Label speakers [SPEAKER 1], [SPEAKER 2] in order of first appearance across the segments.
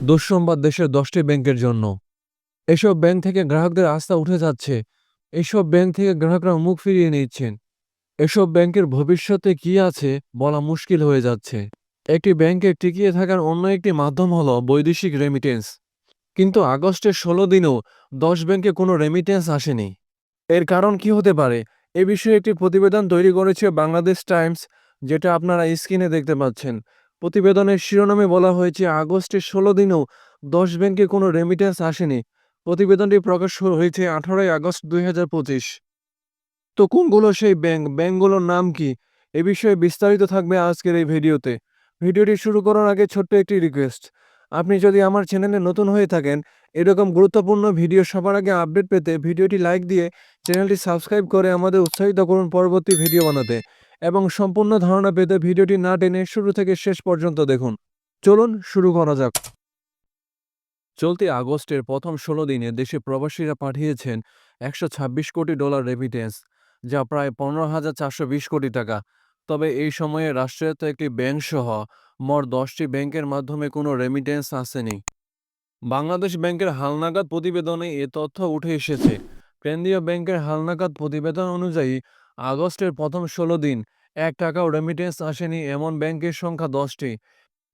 [SPEAKER 1] দুঃসংবাদ দেশের দশটি ব্যাংকের জন্য। এসব ব্যাংক থেকে গ্রাহকদের আস্থা উঠে যাচ্ছে। এসব ব্যাংক থেকে গ্রাহকরা মুখ ফিরিয়ে নিচ্ছেন। এসব ব্যাংকের ভবিষ্যতে কি আছে বলা মুশকিল হয়ে যাচ্ছে। একটি ব্যাংকে টিকিয়ে থাকার অন্য একটি মাধ্যম হলো বৈদেশিক রেমিটেন্স কিন্তু আগস্টের ষোলো দিনেও দশ ব্যাংকে কোনো রেমিটেন্স আসেনি। এর কারণ কি হতে পারে? এ বিষয়ে একটি প্রতিবেদন তৈরি করেছে বাংলাদেশ টাইমস, যেটা আপনারা স্ক্রিনে দেখতে পাচ্ছেন। প্রতিবেদনের শিরোনামে বলা হয়েছে, আগস্টের ষোলো দিনেও দশ ব্যাংকে কোনো রেমিটেন্স আসেনি। প্রতিবেদনটি প্রকাশ হয়েছে আঠারোই আগস্ট দু হাজার পঁচিশ। তো কোনগুলো সেই ব্যাংক? ব্যাংকগুলোর নাম কি? এ বিষয়ে বিস্তারিত থাকবে আজকের এই ভিডিওতে। ভিডিওটি শুরু করার আগে ছোট্ট একটি রিকোয়েস্ট আপনি যদি আমার চ্যানেলে নতুন হয়ে থাকেন, এরকম গুরুত্বপূর্ণ ভিডিও সবার আগে আপডেট পেতে ভিডিওটি লাইক দিয়ে চ্যানেলটি সাবস্ক্রাইব করে আমাদের উৎসাহিত করুন পরবর্তী ভিডিও বানাতে। এবং সম্পূর্ণ ধারণা পেতে ভিডিওটি না টেনে শুরু থেকে শেষ পর্যন্ত দেখুন। চলুন শুরু করা যাক। চলতি আগস্টের প্রথম ষোলো দিনে দেশে প্রবাসীরা পাঠিয়েছেন একশো ছাব্বিশ কোটি ডলার রেমিটেন্স যা প্রায় পনেরো হাজার চারশো বিশ কোটি টাকা। তবে এই সময়ে রাষ্ট্রায়ত্ত একটি ব্যাংক সহ মোট দশটি ব্যাংকের মাধ্যমে কোনো রেমিটেন্স আসেনি। বাংলাদেশ ব্যাংকের হালনাগাদ প্রতিবেদনে এ তথ্য উঠে এসেছে। কেন্দ্রীয় ব্যাংকের হালনাগাদ প্রতিবেদন অনুযায়ী আগস্টের প্রথম ষোলো দিন, এক টাকাও রেমিটেন্স আসেনি এমন ব্যাংকের সংখ্যা দশটি।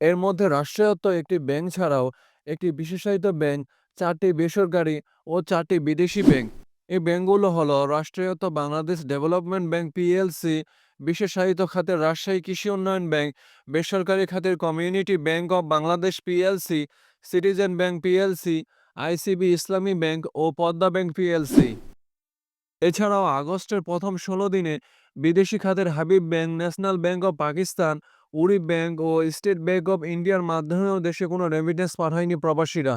[SPEAKER 1] এর মধ্যে রাষ্ট্রায়ত্ত একটি ব্যাংক ছাড়াও একটি বিশেষায়িত ব্যাংক, চারটি বেসরকারি ও চারটি বিদেশি ব্যাংক। এই ব্যাংকগুলো হলো রাষ্ট্রায়ত্ত বাংলাদেশ ডেভেলপমেন্ট ব্যাংক পিএলসি বিশেষায়িত খাতের রাজশাহী কৃষি উন্নয়ন ব্যাংক, বেসরকারি খাতের community bank of Bangladesh PLC citizen bank PLC ICB Islami bank O Padma bank PLC এছাড়াও আগস্টের প্রথম ষোলো দিনে বিদেশি খাতের Habib bank, national bank of Pakistan, Uri bank ও স্টেট ব্যাংক অব ইন্ডিয়ার মাধ্যমেও দেশে কোনো রেমিটেন্স পাঠায়নি প্রবাসীরা।